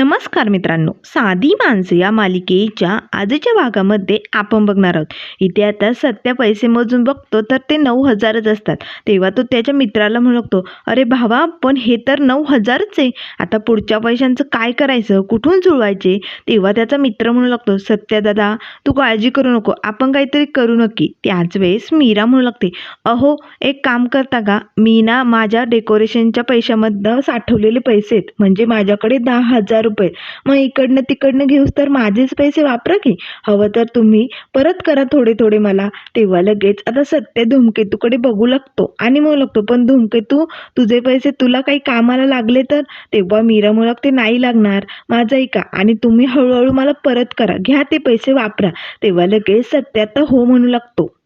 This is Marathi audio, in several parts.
नमस्कार मित्रांनो. साधी माणसं या मालिकेच्या आजच्या भागामध्ये आपण बघणार आहोत. इथे आता सत्या पैसे मोजून बघतो तर ते नऊ हजारच असतात. तेव्हा तो त्याच्या मित्राला म्हणू लागतो अरे भावा पण हे तर नऊ हजारच आहे. आता पुढच्या पैशांचं काय करायचं? कुठून जुळवायचे? तेव्हा त्याचा मित्र म्हणू लागतो सत्या दादा तू काळजी करू नको. आपण काहीतरी करू नक्की. त्याच वेळेस मीरा म्हणू लागते अहो एक काम करता का? मी ना माझ्या डेकोरेशनच्या पैशामधनं साठवलेले पैसे आहेत. म्हणजे माझ्याकडे दहा हजार रुपये. मग इकडनं तिकडनं घेऊस तर माझेच पैसे वापरा की. हवं तर तुम्ही परत करा थोडे थोडे मला. तेव्हा लगेच. आता सत्य धूमकेतूकडे बघू लागतो. आणि मग लागतो पण धूमकेतू तुझे पैसे तुला काही कामाला लागले तर? तेव्हा मीरा म्हणू ते नाही लागणार. माझं ऐका. आणि तुम्ही हळूहळू मला परत करा. घ्या ते पैसे वापरा. तेव्हा लगेच सत्य आता हो म्हणू लागतो.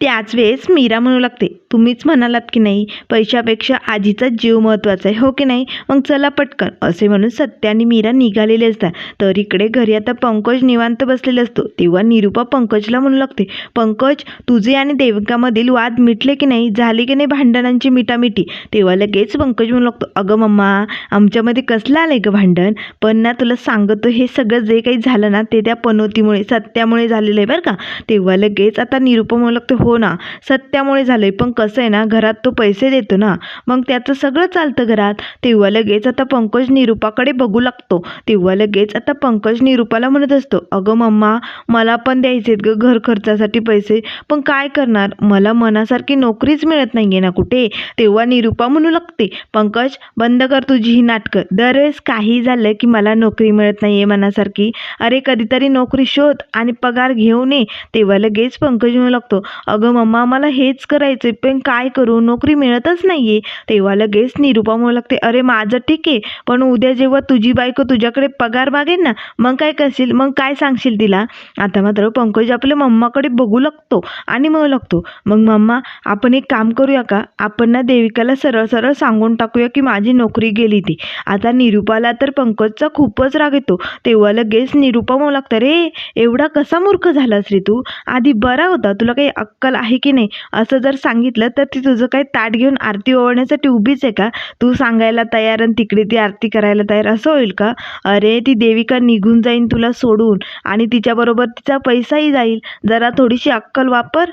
त्याच वेळेस मीरा म्हणू लागते तुम्हीच म्हणालात की नाही पैशापेक्षा आजीचा जीव महत्त्वाचा आहे हो की नाही? मग चला पटकन. असे म्हणून सत्य आणि मीरा निघालेले असतात. तर इकडे घरी आता पंकज निवांत बसलेला असतो. तेव्हा निरुपा पंकजला म्हणू लागते पंकज तुझे आणि देवकामधील वाद मिटले की नाही? झाले की नाही भांडणांची मिटामिटी? तेव्हा लगेच पंकज म्हणू लागतो अगं मम्मा आमच्यामध्ये कसलं आहे गं भांडण? पण ना तुला सांगतो हे सगळं जे काही झालं ना ते त्या पनोतीमुळे सत्यामुळे झालेलं आहे बरं का? तेव्हा लगेच आता निरुपा म्हणू लागतो हो हो ना सत्यामुळे झालं आहे पण कसं आहे ना घरात तो पैसे देतो ना मग त्याचं सगळं चालतं घरात. तेव्हा लगेच आता पंकज निरुपाकडे बघू लागतो. तेव्हा लगेच आता पंकज निरुपाला म्हणत असतो अगं मम्मा मला पण द्यायचे ग घर खर्चासाठी पैसे पण काय करणार? मला मनासारखी नोकरीच मिळत नाही आहे ना कुठे? तेव्हा निरुपा म्हणू लागते पंकज बंद कर तुझी ही नाटकं. दरवेळेस काही झालं की मला नोकरी मिळत नाही आहे मनासारखी. अरे कधीतरी नोकरी शोध आणि पगार घेऊन ये. तेव्हा लगेच पंकज म्हणू लागतो अगं मम्मा मला हेच करायचं पण काय करू? नोकरी मिळतच नाही आहे तेव्हा लगेच निरुपा म्हणू लागते अरे माझं ठीक आहे पण उद्या जेव्हा तुझी बायको तुझ्याकडे पगार मागेल ना मग काय करशील? मग काय सांगशील तिला? आता मात्र पंकज आपल्या मम्माकडे बघू लागतो आणि म्हणू लागतो मग मम्मा आपण एक काम करूया का? आपण ना देविकाला सरळ सरळ सांगून टाकूया की माझी नोकरी गेली ती. आता निरुपाला तर पंकजचा खूपच राग येतो. तेव्हा लगेच निरुपा म्हणू लागतं रे एवढा कसा मूर्ख झालास रे तू? आधी बरा होता तुला काही अक्कल आहे की नाही? असं जर सांगितलं तर ती तुझं काही ताट घेऊन आरती ओवळण्यासाठी उभीच आहे का? तू सांगायला तयार आणि तिकडे ती आरती करायला तयार असं होईल का? अरे ती देविका निघून जाईन तुला सोडून आणि तिच्याबरोबर तिचा पैसाही जाईल. जरा थोडीशी अक्कल वापर.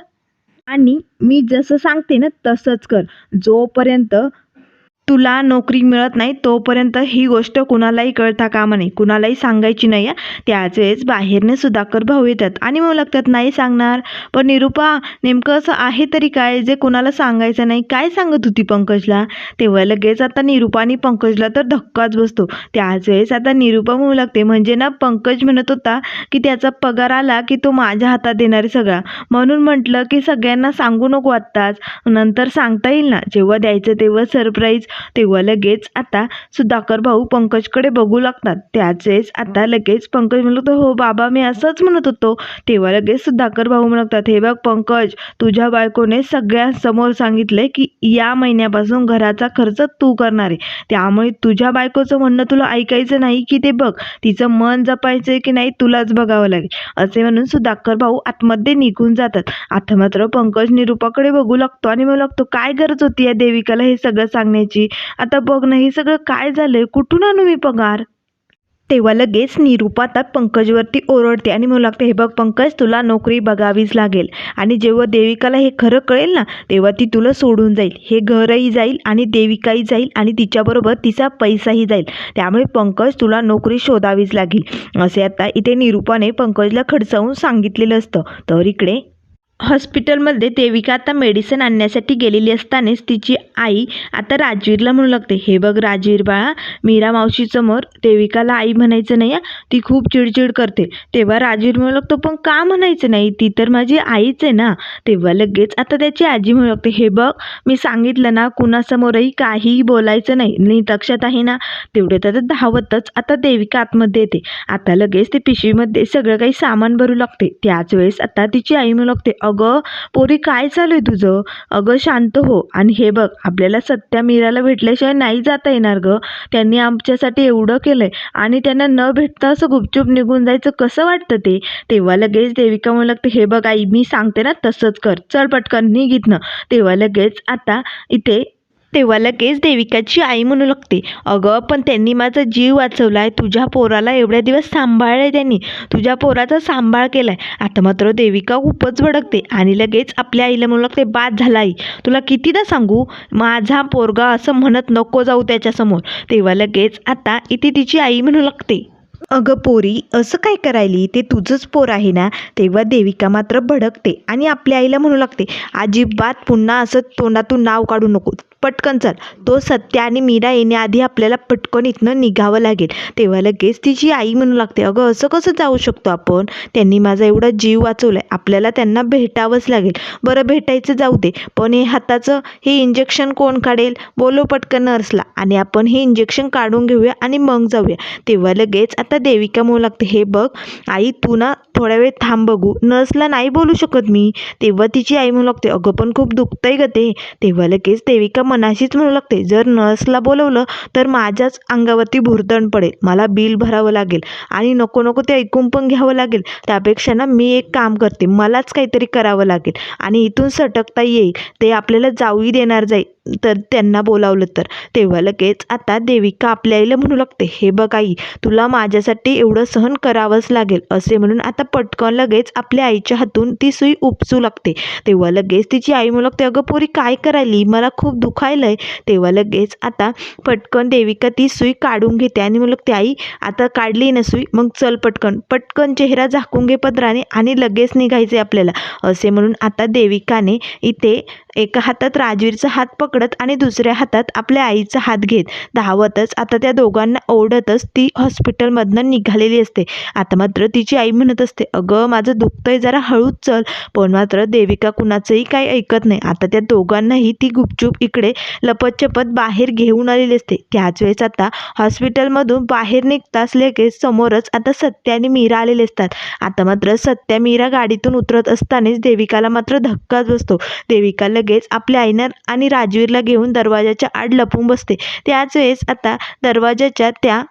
आणि मी जसं सांगते ना तसंच कर. जोपर्यंत तुला नोकरी मिळत नाही तोपर्यंत ही गोष्ट कुणालाही कळता कामा नाही कुणालाही सांगायची नाही आहे त्याच वेळेस बाहेरने सुधाकर भाऊ येतात आणि मग लागतात नाही सांगणार. पण निरुपा नेमकं असं आहे तरी काय? जे कुणाला सांगायचं नाही. काय सांगत होती पंकजला? तेव्हा लगेच आता निरुपा पंकजला तर धक्काच बसतो. त्याच वेळेस आता निरुपा म्हणू लागते म्हणजे ना पंकज म्हणत होता की त्याचा पगार आला की तो माझ्या हातात देणार आहे सगळा. म्हणून म्हटलं की सगळ्यांना सांगू नको आत्ताच. नंतर सांगता येईल ना. जेव्हा द्यायचं तेव्हा सरप्राईज तेव्हा लगेच आता सुधाकर भाऊ पंकजकडे बघू लागतात. त्याच वेळेस आता लगेच पंकज म्हणतो हो बाबा मी असंच म्हणत होतो. तेव्हा लगेच सुधाकर भाऊ म्हणतात हे बघ पंकज तुझ्या बायकोने सगळ्यांसमोर सांगितले की या महिन्यापासून घराचा खर्च तू करणार आहे. त्यामुळे तुझ्या बायकोचं म्हणणं तुला ऐकायचं नाही की ते बघ तिचं मन जपायचं आहे की नाही तुलाच बघावं लागेल. असे म्हणून सुधाकर भाऊ आतमध्ये निघून जातात. आता मात्र पंकज निरूपाकडे बघू लागतो आणि मग लागतो काय गरज होती या देविकाला हे सगळं सांगण्याची? आता बघ ना हे सगळं काय झालंय? कुठून आणू मी पगार? तेव्हा लगेच निरूपा आता पंकजवरती ओरडते आणि म्हणू लागते हे बघ पंकज तुला नोकरी बघावीच लागेल आणि जेव्हा देविकाला हे खरं कळेल ना तेव्हा ती तुला सोडून जाईल. हे घरही जाईल आणि देविकाही जाईल आणि तिच्याबरोबर तिचा पैसाही जाईल. त्यामुळे पंकज तुला नोकरी शोधावीच लागेल. असे आता इथे निरूपाने पंकजला खडसावून सांगितलेलं असतं. तर इकडे हॉस्पिटलमध्ये देविका आता मेडिसिन आणण्यासाठी गेलेली असतानाच तिची आई आता राजवीरला म्हणू लागते. हे बघ राजवीर बाळा मीरा मावशीसमोर देविकाला आई म्हणायचं नाही ती खूप चिडचिड करते. तेव्हा राजवीर म्हणू लागतो पण का म्हणायचं नाही? ती तर माझी आईच आहे ना. तेव्हा लगेच आता त्याची आजी म्हणू लागते हे बघ मी सांगितलं ना कुणासमोरही काहीही बोलायचं नाही नीट लक्षात आहे ना. तेवढे तर धावतच आता देविका आतमध्ये येते. आता लगेच ते पिशवीमध्ये सगळं काही सामान भरू लागते. त्याच वेळेस आता तिची आई म्हणू लागते अगं पोरी काय चालू आहे तुझं? अगं शांत हो. आणि हे बघ आपल्याला सत्या मीराला भेटल्याशिवाय नाही जाता येणार गं. त्यांनी आमच्यासाठी एवढं केलं आहे आणि त्यांना न भेटता असं गुपचूप निघून जायचं कसं वाटतं ते? तेव्हा लगेच देविका म्हणू लागते हे बघ आई मी सांगते ना तसंच कर. चल पटकन निघितनं तेव्हा लगेच आता इथे तेव्हा लगेच देविकाची आई म्हणू लागते अगं पण त्यांनी माझा जीव वाचवला आहे तुझ्या पोराला एवढ्या दिवस सांभाळले त्यांनी तुझ्या पोराचा सांभाळ केला आहे आता मात्र देविका खूपच भडकते आणि लगेच आपल्या आईला म्हणू लागते बाद झाला आई तुला कितीदा सांगू? माझा पोरगा असं म्हणत नको जाऊ त्याच्यासमोर. तेव्हा लगेच आता इथे तिची आई म्हणू लागते अगं पोरी असं काय करायली? ते तुझंच पोर आहे ना? तेव्हा देविका मात्र भडकते आणि आपल्या आईला म्हणू लागते अजिबात पुन्हा असं तोंडातून नाव काढू नको. पटकन चल. तो सत्य आणि मीरा येण्याआधी आपल्याला पटकन इथनं निघावं लागेल. तेव्हा लगेच तिची आई म्हणू लागते अगं असं कसं जाऊ शकतो आपण? त्यांनी माझा एवढा जीव वाचवला आहे आपल्याला त्यांना भेटावंच लागेल. बरं भेटायचं जाऊ दे. पण हे हाताचं हे इंजेक्शन कोण काढेल? बोलो पटकन नर्सला आणि आपण हे इंजेक्शन काढून घेऊया आणि मग जाऊया. तेव्हा लगेच आता देविका म्हणू लागते हे बघ आई तू ना थोड्या वेळ थांब बघू. नर्सला नाही बोलू शकत मी. तेव्हा तिची आई म्हणू लागते अगं पण खूप दुखतंय ग ते. तेव्हा लगेच देविका मनाशीच म्हणू लागते. जर नर्सला बोलवलं तर माझ्याच अंगावरती भुरदण पडेल. मला बिल भरावं लागेल आणि नको नको ते ऐकून पण घ्यावं लागेल. त्यापेक्षा ना मी एक काम करते. मलाच काहीतरी करावं लागेल आणि इथून सटकता येईल. ते आपल्याला जाऊही देणार जाईल. तर त्यांना बोलावलं तर. तेव्हा लगेच आता देविका आपल्या आईला म्हणू लागते हे बघ आई तुला माझ्यासाठी एवढं सहन करावंच लागेल. असे म्हणून आता पटकन लगेच आपल्या आईच्या हातून ती सुई उपसू लागते. तेव्हा लगेच तिची आई म्हणू लागते अगं पोरी काय करायली? मला खूप दुःख दुखायलंय. तेव्हा लगेच आता पटकन देविका ती सुई काढून घेते आणि मग ती आई आता काढली ना सुई मग चल पटकन. पटकन चेहरा झाकून घे पदराने आणि लगेच निघायचे आपल्याला. असे म्हणून आता देविकाने इथे एका हातात राजवीरचा हात पकडत आणि दुसऱ्या हातात आपल्या आईचा हात घेत. धावतच आता त्या दोघांना ओढतच ती हॉस्पिटलमधनं निघालेली असते. आता मात्र तिची आई म्हणत असते अगं माझं दुखतंय जरा हळूच चल. पण मात्र देविका कुणाचंही काही ऐकत नाही. आता त्या दोघांनाही ती गुपचूप इकडे लपतछपत बाहेर घेऊन आलेली असते. त्याच वेळेस आता हॉस्पिटलमधून बाहेर निघताच लगेच समोरच आता सत्या आणि मीरा आलेले असतात. आता मात्र सत्या मीरा गाडीतून उतरत असतानाच देविकाला मात्र धक्काच बसतो. देविका लगेच आपल्या आईनं आणि राजवीरला घेऊन दरवाजाच्या आड लपून बसते. त्याच वेळेस आता दरवाजाच्या त्या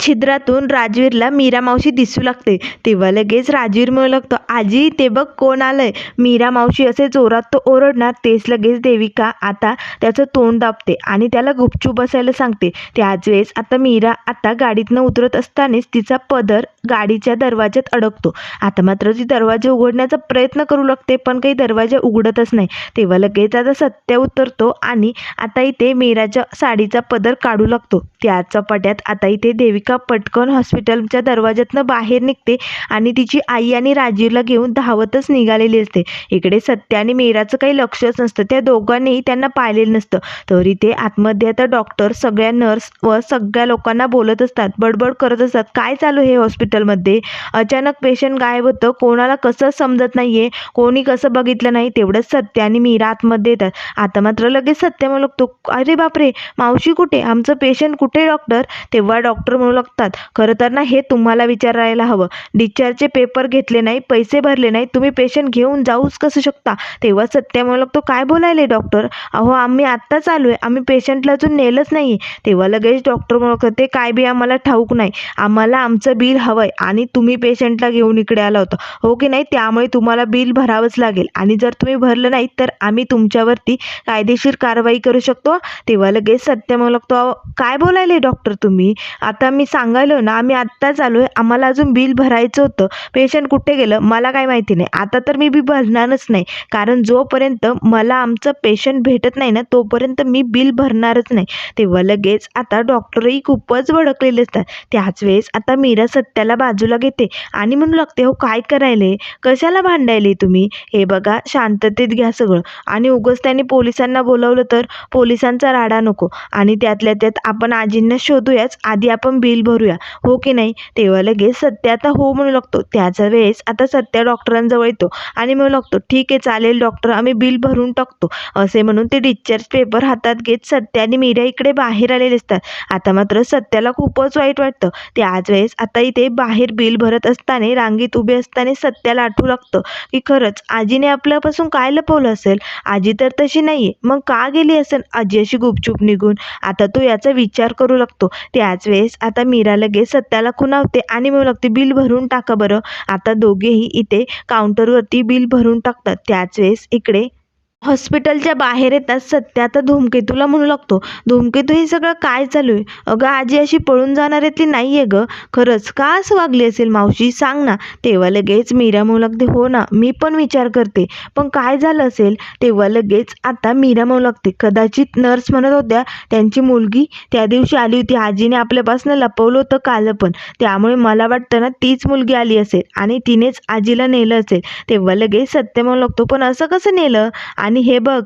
छिद्रातून राजवीरला मीरा मावशी दिसू लागते. तेव्हा लगेच राजवीर म्हणू लागतो आजी ते बघ कोण आलंय. मीरा मावशी असे जोरात तो ओरडणार तेच लगेच देविका आता त्याचं तोंड दाबते आणि त्याला गुपचूप बसायला सांगते. त्याच वेळेस आता मीरा आता गाडीतनं उतरत असतानाच तिचा पदर गाडीच्या दरवाज्यात अडकतो. आता मात्र ती दरवाजा उघडण्याचा प्रयत्न करू लागते पण काही दरवाजा उघडतच नाही. तेव्हा लगेच आता सत्या उतरतो आणि आता इथे मीराच्या साडीचा पदर काढू लागतो. त्या चपाट्यात आता इथे देविका पटकन हॉस्पिटलच्या दरवाज्यातनं बाहेर निघते आणि तिची आई आणि राजीवला घेऊन धावतच निघालेली असते. इकडे सत्य आणि मीराचं काही लक्षच नसतं. त्या दोघांनीही त्यांना पाहिलेलं नसतं. तरी ते आतमध्ये आता डॉक्टर सगळ्या नर्स व सगळ्या लोकांना बोलत असतात बडबड करत असतात. काय चालू आहे हॉस्पिटलमध्ये? अचानक पेशंट गायब होतं. कोणाला कसं समजत नाहीये? कोणी कसं बघितलं नाही? तेवढंच सत्य आणि मीरा आतमध्ये येतात. आता मात्र लगेच सत्य म्हणू लागतो अरे बापरे! मावशी कुठे? आमचं पेशंट कुठे डॉक्टर? तेव्हा डॉक्टर म्हणू लागतात खरं तर ना हे तुम्हाला विचारायला हवं. डिस्चार्जचे पेपर घेतले नाही पैसे भरले नाही तुम्ही पेशंट घेऊन जाऊच कसं शकता? तेव्हा सत्य म्हणू लागतो काय बोलायले डॉक्टर अहो आम्ही आत्ताच आलो आहे. आम्ही पेशंटला अजून नेलंच नाही. तेव्हा लगेच डॉक्टर म्हणू ते काय बी आम्हाला ठाऊक नाही. आम्हाला आमचं बिल हवं आहे आणि तुम्ही पेशंटला घेऊन इकडे आला होता. हो की नाही? त्यामुळे तुम्हाला बिल भरावंच लागेल. आणि जर तुम्ही भरलं नाही तर आम्ही तुमच्यावरती कायदेशीर कारवाई करू शकतो. तेव्हा लगेच सत्य म्हणू लागतो काय बोलायले डॉक्टर तुम्ही? आता मी सांगायलो ना आम्ही आत्ताच आलो आहे आम्हाला अजून बिल भरायचं होतं. पेशंट कुठे गेलं? मला काय माहिती नाही. आता तर मी बी भरणारच नाही. कारण जोपर्यंत मला आमचं पेशंट भेटत नाही ना तोपर्यंत मी बिल भरणारच नाही. तेव्हा लगेच आता डॉक्टरही खूपच भडकलेले असतात. त्याच वेळेस आता मीरा सत्याला बाजूला घेते आणि म्हणू लागते हो काय करायले? कशाला भांडायले तुम्ही? हे बघा शांततेत घ्या सगळं. आणि उगस त्यांनी पोलिसांना बोलवलं तर पोलिसांचा राडा नको. आणि त्यातल्या त्यात आपण आजींना शोधूयाच. आधी आपण बिल बिल भरूया. हो की नाही? तेव्हा लगेच सत्य आता हो म्हणू लागतो. त्याच्या वेळेस आता सत्या डॉक्टरांजवळ येतो आणि म्हणू लागतो ठीक आहे चालेल डॉक्टर आम्ही बिल भरून टाकतो. असे म्हणून ते डिस्चार्ज पेपर हातात घेत सत्या आणि मीरा इकडे बाहेर आलेले असतात. आता मात्र सत्याला खूपच वाईट वाटतं. त्याच वेळेस आता इथे बाहेर बिल भरत असताना रांगेत उभे असताना सत्याला आठवू लागतं. की खरंच आजीने आपल्यापासून काय लपवलं असेल? आजी तर तशी नाही आहे मग का गेली असेल? आजी अशी गुपचूप निघून. आता तो याचा विचार करू लागतो. त्याच वेळेस आता आता मीरा लगेच सत्याला खुणावते आणि मग लागते बिल भरून टाका बरं. आता दोघेही इथे काउंटरवरती बिल भरून टाकतात. त्याच वेळेस इकडे हॉस्पिटलच्या बाहेर येताच सत्य आता धूमकेतूला म्हणू लागतो. धूमकेतू हे सगळं काय चालू आहे? अगं आजी अशी पळून जाणाऱ्यातली नाही आहे गं. खरंच का असं वागली असेल मावशी? सांग ना. तेव्हा लगेच मीरा म्हणू लागते हो ना मी पण विचार करते. पण काय झालं असेल? तेव्हा लगेच आता मीरा म्हणू लागते कदाचित नर्स म्हणत होत्या त्यांची मुलगी त्या दिवशी आली होती. आजीने आपल्यापासून लपवलं होतं काल पण. त्यामुळे मला वाटतं ना तीच मुलगी आली असेल आणि तिनेच आजीला नेलं असेल. तेव्हा लगेच सत्य म्हणू लागतो पण असं कसं नेलं? आणि हे बघ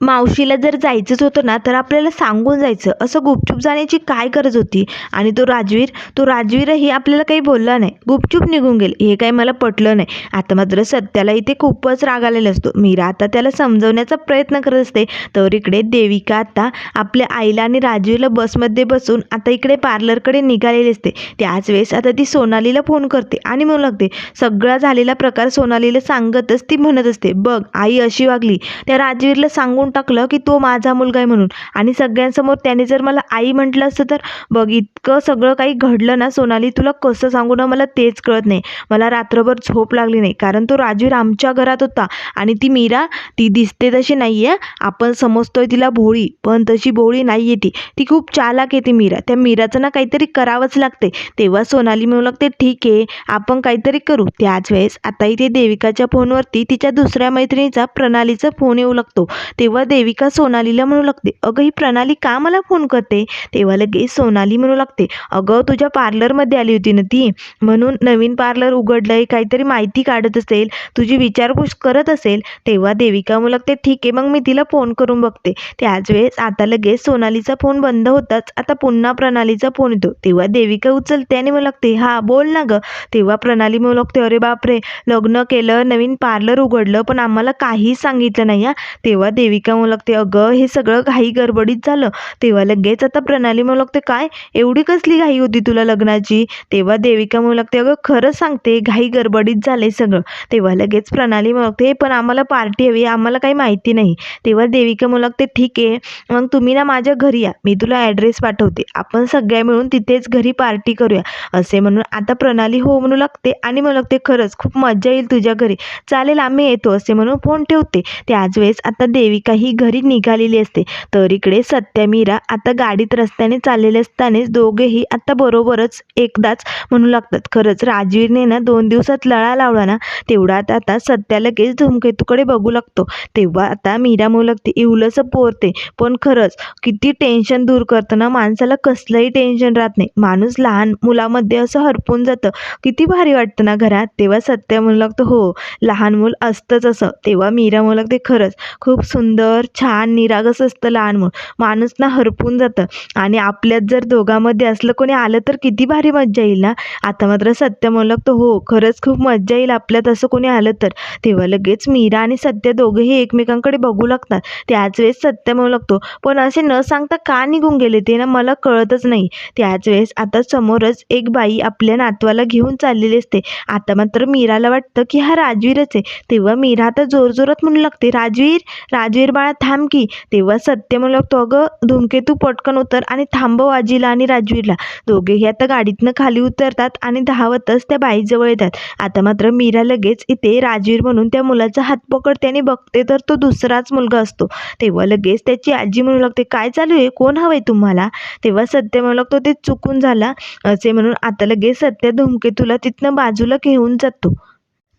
मावशीला जर जायचंच होतं ना तर आपल्याला सांगून जायचं असं गुपचूप जाण्याची काय गरज होती? आणि तो राजवीर तो राजवीरही आपल्याला काही बोलला नाही. गुपचूप निघून गेले. हे काही मला पटलं नाही. आता मात्र सत्याला इथे खूपच राग आलेला असतो. मीरा आता त्याला समजवण्याचा प्रयत्न करत असते. तर इकडे देविका आता आपल्या आईला आणि राजवीरला बसमध्ये बसून आता इकडे पार्लरकडे निघालेली असते. त्याच वेळेस आता ती सोनालीला फोन करते आणि म्हणू लागते सगळा झालेला प्रकार सोनालीला सांगतच ती म्हणत असते. बघ आई अशी वागली. त्या राजवीरला सांगून टाकलं की तो माझा मुलगा आहे म्हणून. आणि सगळ्यांसमोर त्याने जर मला आई म्हटलं असतं तर बघ इतकं सगळं काही घडलं ना सोनाली तुला कसं सांगू ना मला तेच कळत नाही. मला रात्रभर झोप लागली नाही. कारण तो राजवीर आमच्या घरात होता आणि ती मीरा ती दिसते तशी नाही आहे आपण समजतोय तिला भोळी पण तशी भोळी नाही आहे ती. ती खूप चालाक आहे ती मीरा. त्या मीराचं ना काहीतरी करावंच लागते तेव्हा सोनाली म्हणू लागते ठीक आहे आपण काहीतरी करू. त्याच वेळेस आता इथे देविकाच्या फोनवरती तिच्या दुसऱ्या मैत्रिणीचा प्रणालीचा फोन येऊ लागतो. तेव्हा देविका सोनालीला म्हणू लागते अगं ही प्रणाली का मला फोन करते? तेव्हा लगेच सोनाली म्हणू लागते अगं तुझ्या पार्लरमध्ये आली होती ना ती म्हणून नवीन पार्लर उघडलंय काहीतरी माहिती काढत असेल तुझी विचारपूस करत असेल. तेव्हा देविका म्हणू लागते ठीक आहे मग मी तिला फोन करून बघते. त्याच वेळेस आता लगेच सोनालीचा फोन बंद होताच आता पुन्हा प्रणालीचा फोन येतो. तेव्हा देविका उचलते आणि म्हणू लागते हा बोल ना गं. तेव्हा प्रणाली म्हणू लागते अरे बापरे लग्न केलं नवीन पार्लर उघडलं पण आम्हाला काहीच सांगितलं नाही हा. तेव्हा देविका म्हणू लागते. अगं हे सगळं घाई गडबडीत झालं. तेव्हा लगेच आता प्रणाली म्हणू लागते काय? एवढी कसली घाई होती तुला लग्नाची? तेव्हा देविका म्हणू लागते अगं खरं सांगते घाई गडबडीत झाले सगळं. तेव्हा लगेच प्रणाली म्हणू लागते पण आम्हाला पार्टी हवी आम्हाला काही माहिती नाही. तेव्हा देविका म्हणू लागते ठीक आहे मग तुम्ही ना माझ्या घरी या मी तुला ॲड्रेस पाठवते. आपण सगळ्या मिळून तिथेच घरी पार्टी करूया. असे म्हणून आता प्रणाली हो म्हणू लागते आणि म्हणू लागते खरंच खूप मजा येईल तुझ्या घरी. चालेल आम्ही येतो. असे म्हणून फोन ठेवते. त्याच वेळेस आता देविका ही घरी निघालेली असते. तर इकडे सत्या मीरा आता गाडीत रस्त्याने चाललेले असतानाच दोघेही आता बरोबरच एकदाच म्हणू लागतात. खरंच राजवीरने ना दोन दिवसात लळा लावला ना तेवढ्यात आता सत्या लगेच धूमकेतूकडे बघू लागतो. तेव्हा आता मीरा म्हणू लागते इवलंसं पोरते. पण खरंच किती टेन्शन दूर करतं ना माणसाला. कसलंही टेन्शन राहत नाही. माणूस लहान मुलामध्ये असं हरपून जातं. किती भारी वाटतं ना घरात. तेव्हा सत्य म्हणू लागतं हो लहान मूल असतंच असं. तेव्हा मीरा म्हणू लागते खरंच खूप सुंदर छान निरागस असतं लहान मूल माणूस ना हरपून जातं. आणि आपल्यात जर दोघांमध्ये असलं कोणी आलं तर किती भारी मज्जा येईल ना? आता मात्र सत्य म्हणू लागतो हो खरंच खूप मज्जा येईल आपल्यात असं कोणी आलं तर. तेव्हा लगेच मीरा आणि सत्य दोघेही एकमेकांकडे बघू लागतात. त्याच वेळेस सत्य म्हणू लागतो पण असे न सांगता का निघून गेले ते ना मला कळतच नाही. त्याच वेळेस आता समोरच एक बाई आपल्या नातवाला घेऊन चाललेली असते. आता मात्र मीराला वाटतं की हा राजवीरच आहे. तेव्हा मीरा आता जोरजोरात म्हणू लागते राजवीर राजवीर बाळा थांब की. तेव्हा सत्य म्हणू लागतो अगं धूमकेतू पटकन उतर आणि थांबव हो आजीला आणि राजवीरला. दोघेही आता गाडीतनं खाली उतरतात आणि धावतच त्या बाईजवळ येतात. आता मात्र मीरा लगेच इथे राजवीर म्हणून त्या मुलाचा हात पकडते आणि बघते तर तो दुसराच मुलगा असतो. तेव्हा लगेच त्याची आजी म्हणू लागते काय चालू आहे? कोण हवंय तुम्हाला? तेव्हा सत्य म्हणू लागतो ते चुकून झाला. असे म्हणून आता लगेच सत्य धूमकेतूला तिथनं बाजूला घेऊन जातो.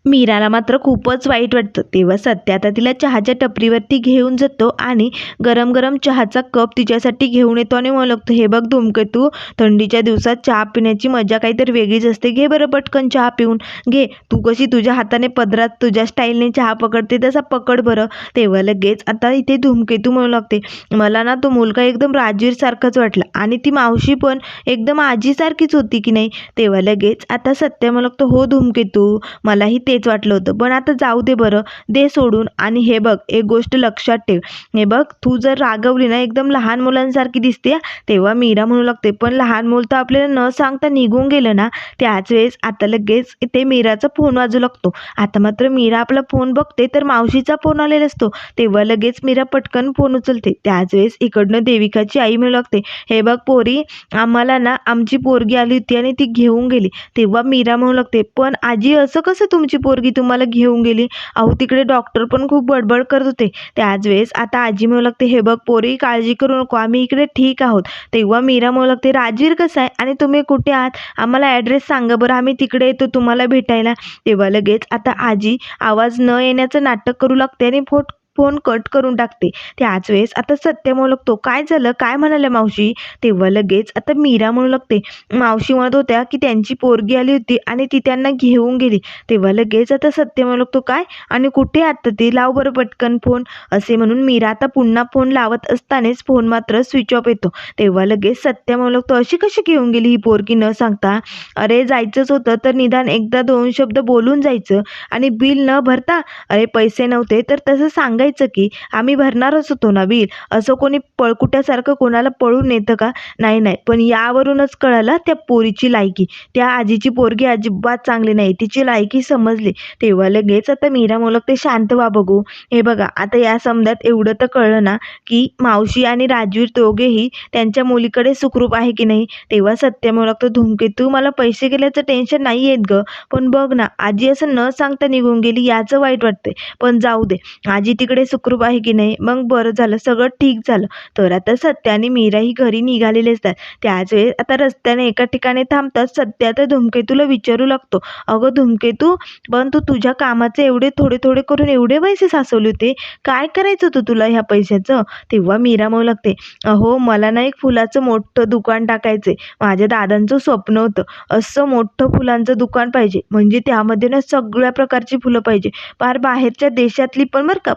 मीराला मात्र खूपच वाईट वाटतं. तेव्हा सत्य आता तिला चहाच्या टपरीवरती घेऊन जातो आणि गरम गरम चहाचा कप तिच्यासाठी घेऊन येतो आणि मला लागतो हे बघ धुमकेतू थंडीच्या दिवसात चहा पिण्याची मजा काहीतरी वेगळीच असते. घे बरं पटकन चहा पिऊन. घे. तू कशी तुझ्या हाताने पदरात तुझ्या स्टाईलने चहा पकडते तसा पकड बरं. तेव्हा लगेच आता इथे धुमकेतू म्हणू लागते. मला ना तो मुलगा एकदम राजवीरसारखाच वाटला आणि ती मावशी पण एकदम आजीसारखीच होती की नाही? तेव्हा लगेच आता सत्य म्हणू लागतो हो धुमकेतू मलाही ते तेच वाटलं होतं. पण आता जाऊ दे बरं. दे सोडून. आणि हे बघ एक गोष्ट लक्षात ठेव. हे बघ तू जर रागवली ना एकदम लहान मुलांसारखी दिसते तेव्हा मीरा म्हणू लागते पण लहान मुलं तर आपल्याला न सांगता निघून गेलं ना त्याच वेळेस आता लगेच ते मीराचा फोन वाजू लागतो. आता मात्र मीरा आपला फोन बघते तर मावशीचा फोन आलेला असतो. तेव्हा लगेच मीरा पटकन फोन उचलते. त्याच वेळेस इकडनं देविकाची आई म्हणू लागते हे बघ पोरी आम्हाला ना आमची पोरगी आली होती आणि ती घेऊन गेली. तेव्हा मीरा म्हणू लागते पण आजी असं कसं तुमची पोरगी तुम्हाला घेऊन गेली. अहो तिकडे डॉक्टर पण खूप बडबड करत होते. त्याच वेळेस आता आजी म्हणू लागते हे बघ पोरी काळजी करू नको. आम्ही इकडे ठीक आहोत. तेव्हा मीरा म्हणू लागते राजवीर कसं आहे? आणि तुम्ही कुठे आहात? आम्हाला ॲड्रेस सांगा बरं. आम्ही तिकडे येतो तुम्हाला भेटायला. तेव्हा लगेच आता आजी आवाज न येण्याचं नाटक करू लागते आणि फोट फोन कट करून टाकते. त्याच वेळेस आता सत्य म्हणू लागतो. काय झालं? काय म्हणाल्या मावशी? तेव्हा लगेच आता मीरा म्हणू लागते. मावशी म्हणत होत्या की त्यांची पोरगी आली होती आणि ती त्यांना घेऊन गेली. तेव्हा लगेच आता सत्य म्हणू लागतो काय? आणि कुठे आता ती? लाव बरं पटकन फोन. असे म्हणून मीरा आता पुन्हा फोन लावत असतानाच फोन मात्र स्विच ऑफ येतो. तेव्हा लगेच सत्य म्हणू लागतो अशी कशी घेऊन गेली ही पोरगी? न सांगता. अरे जायचंच होतं तर निदान एकदा दोन शब्द बोलून जायचं आणि बिल न भरता. अरे पैसे नव्हते तर तसं सांगायचं की आम्ही भरणारच होतो ना बिल असं कोणी पळकुट्यासारखं कोणाला पळून येतं का? नाही नाही. पण यावरूनच कळाला त्या पोरीची लायकी. त्या आजीची पोरगी अजिबात चांगली नाही. तिची लायकी समजली. तेव्हा लगेच आता मीरा मोलक ते शांत व्हा बघू. हे बघा आता या समजात एवढं तर कळलं ना की मावशी आणि राजवीर दोघेही त्यांच्या मुलीकडे सुखरूप आहे की नाही? तेव्हा सत्य मुलक तो धूमकेतू मला पैसे गेल्याचं टेन्शन नाही येत गं. पण बघ ना आजी असं न सांगता निघून गेली याचं वाईट वाटतंय. पण जाऊ दे. आजी तिकडे सुखरूप आहे की नाही? मग बरं झालं सगळं ठीक झालं. तर आता सत्या आणि मीराही घरी निघालेले असतात त्याच वेळेस आता रस्त्याने एका ठिकाणी थांबतात. सत्या तर धूमकेतूला विचारू लागतो. अगं धूमकेतू पण तू तुझ्या कामाचे एवढे थोडे थोडे करून एवढे पैसे साचवले होते. काय करायचं होतं तुला ह्या पैशाचं? तेव्हा मीरा म्हणू लागते अहो मला ना एक फुलाचं मोठं दुकान टाकायचं माझ्या दादांचं स्वप्न होतं. असं मोठं फुलांचं दुकान पाहिजे. म्हणजे त्यामध्ये ना सगळ्या प्रकारची फुलं पाहिजे. फार बाहेरच्या देशातली पण बरं का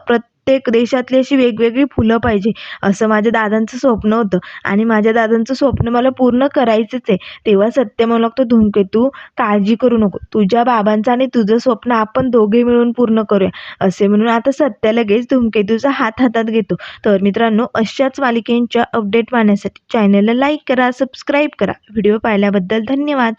प्रत्येक देशातली अशी वेगवेगळी फुलं पाहिजे. असं माझ्या दादांचं स्वप्न होतं. आणि माझ्या दादांचं स्वप्न मला पूर्ण करायचंच आहे. तेव्हा सत्य म्हणू लागतो धूमकेतू काळजी करू नको. तुझ्या बाबांचं आणि तुझं स्वप्न आपण दोघे मिळून पूर्ण करूया. असे म्हणून आता सत्य लगेच धूमकेतूचा हात हातात घेतो. तर मित्रांनो अशाच मालिकेंच्या अपडेट पाहण्यासाठी चॅनलला लाईक करा सबस्क्राईब करा. व्हिडिओ पाहिल्याबद्दल धन्यवाद.